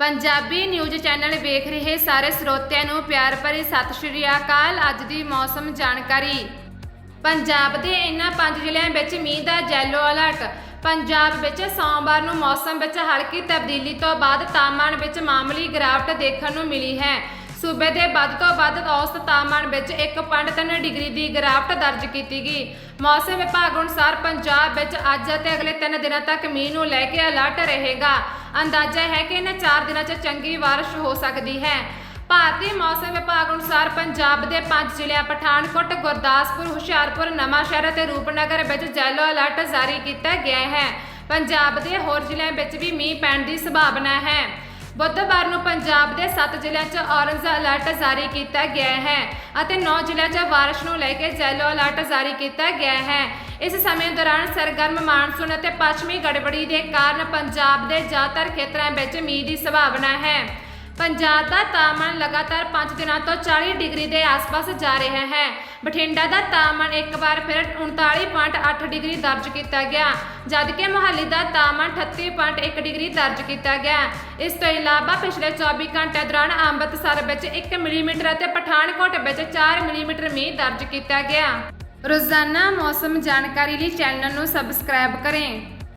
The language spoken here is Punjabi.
ਪੰਜਾਬੀ ਨਿਊਜ਼ ਚੈਨਲ ਵੇਖ ਰਹੇ ਸਾਰੇ ਸਰੋਤਿਆਂ ਨੂੰ ਪਿਆਰ ਭਰੀ ਸਤਿ ਸ਼੍ਰੀ ਅਕਾਲ। ਅੱਜ ਦੀ ਮੌਸਮ ਜਾਣਕਾਰੀ। ਪੰਜਾਬ ਦੇ ਇਨ੍ਹਾਂ ਪੰਜ ਜ਼ਿਲ੍ਹਿਆਂ ਵਿੱਚ ਮੀਂਹ ਦਾ ਜੈਲੋ ਅਲਰਟ ਪੰਜਾਬ ਵਿੱਚ ਸੋਮਵਾਰ ਨੂੰ ਮੌਸਮ ਵਿੱਚ ਹਲਕੀ ਤਬਦੀਲੀ ਤੋਂ ਬਾਅਦ ਤਾਪਮਾਨ ਵਿੱਚ ਮਾਮੂਲੀ ਗਿਰਾਵਟ ਦੇਖਣ ਨੂੰ ਮਿਲੀ ਹੈ। ਸੂਬੇ ਦੇ ਵੱਧ ਤੋਂ ਵੱਧ ਔਸਤ ਤਾਪਮਾਨ ਵਿੱਚ 1.3 ਡਿਗਰੀ ਦੀ ਗਿਰਾਵਟ ਦਰਜ ਕੀਤੀ ਗਈ ਮੌਸਮ ਵਿਭਾਗ ਅਨੁਸਾਰ ਪੰਜਾਬ ਵਿੱਚ ਅੱਜ ਅਤੇ ਅਗਲੇ 3 ਦਿਨਾਂ ਤੱਕ ਮੀਂਹ ਨੂੰ ਲੈ ਕੇ ਅਲਰਟ ਰਹੇਗਾ ਅੰਦਾਜ਼ਾ ਹੈ ਕਿ ਇਹਨਾਂ 4 ਦਿਨਾਂ 'ਚ ਚੰਗੀ ਬਾਰਿਸ਼ ਹੋ ਸਕਦੀ ਹੈ ਭਾਰਤੀ ਮੌਸਮ ਵਿਭਾਗ ਅਨੁਸਾਰ ਪੰਜਾਬ ਦੇ ਪੰਜ ਜ਼ਿਲ੍ਹਿਆਂ ਪਠਾਨਕੋਟ, ਗੁਰਦਾਸਪੁਰ, ਹੁਸ਼ਿਆਰਪੁਰ, ਨਵਾਂਸ਼ਹਿਰ ਅਤੇ ਰੂਪਨਗਰ ਵਿੱਚ ਯੈਲੋ ਅਲਰਟ ਜਾਰੀ ਕੀਤਾ ਗਿਆ ਹੈ। ਪੰਜਾਬ ਦੇ ਹੋਰ ਜ਼ਿਲ੍ਹਿਆਂ ਵਿੱਚ ਵੀ ਮੀਂਹ ਪੈਣ ਦੀ ਸੰਭਾਵਨਾ ਹੈ। ਬੁੱਧਵਾਰ ਨੂੰ ਪੰਜਾਬ ਦੇ 7 ਜ਼ਿਲ੍ਹਿਆਂ 'ਚ ਔਰੰਜ ਅਲਰਟ ਜਾਰੀ ਕੀਤਾ ਗਿਆ ਹੈ ਅਤੇ 9 ਜ਼ਿਲ੍ਹਿਆਂ 'ਚ ਬਾਰਿਸ਼ ਨੂੰ ਲੈ ਕੇ ਯੈਲੋ ਅਲਰਟ ਜਾਰੀ ਕੀਤਾ ਗਿਆ ਹੈ। ਇਸ ਸਮੇਂ ਦੌਰਾਨ ਸਰਗਰਮ ਮਾਨਸੂਨ ਅਤੇ ਪੱਛਮੀ ਗੜਬੜੀ ਦੇ ਕਾਰਨ ਪੰਜਾਬ ਦੇ ਜ਼ਿਆਦਾਤਰ ਖੇਤਰਾਂ ਵਿੱਚ ਮੀਂਹ ਦੀ ਸੰਭਾਵਨਾ ਹੈ। ਪੰਜਾਬ ਦਾ ਤਾਪਮਾਨ ਲਗਾਤਾਰ 5 ਦਿਨਾਂ ਤੋਂ 40 ਡਿਗਰੀ ਦੇ ਆਸ-ਪਾਸ ਜਾ ਰਿਹਾ ਹੈ। ਬਠਿੰਡਾ ਦਾ ਤਾਪਮਾਨ ਇੱਕ ਵਾਰ ਫਿਰ 39.8 ਡਿਗਰੀ ਦਰਜ ਕੀਤਾ ਗਿਆ, ਜਦਕਿ ਮੋਹਾਲੀ ਦਾ ਤਾਪਮਾਨ 38.1 ਡਿਗਰੀ ਦਰਜ ਕੀਤਾ ਗਿਆ। ਇਸ ਤੋਂ ਇਲਾਵਾ ਪਿਛਲੇ 24 ਘੰਟਿਆਂ ਦੌਰਾਨ ਅੰਮ੍ਰਿਤਸਰ ਵਿੱਚ 1 ਮਿਲੀਮੀਟਰ ਅਤੇ ਪਠਾਨਕੋਟ ਵਿੱਚ 4 ਮਿਲੀਮੀਟਰ ਮੀਂਹ ਦਰਜ ਕੀਤਾ ਗਿਆ। ਰੋਜ਼ਾਨਾ ਮੌਸਮ ਜਾਣਕਾਰੀ ਲਈ ਚੈਨਲ ਨੂੰ ਸਬਸਕ੍ਰਾਈਬ ਕरें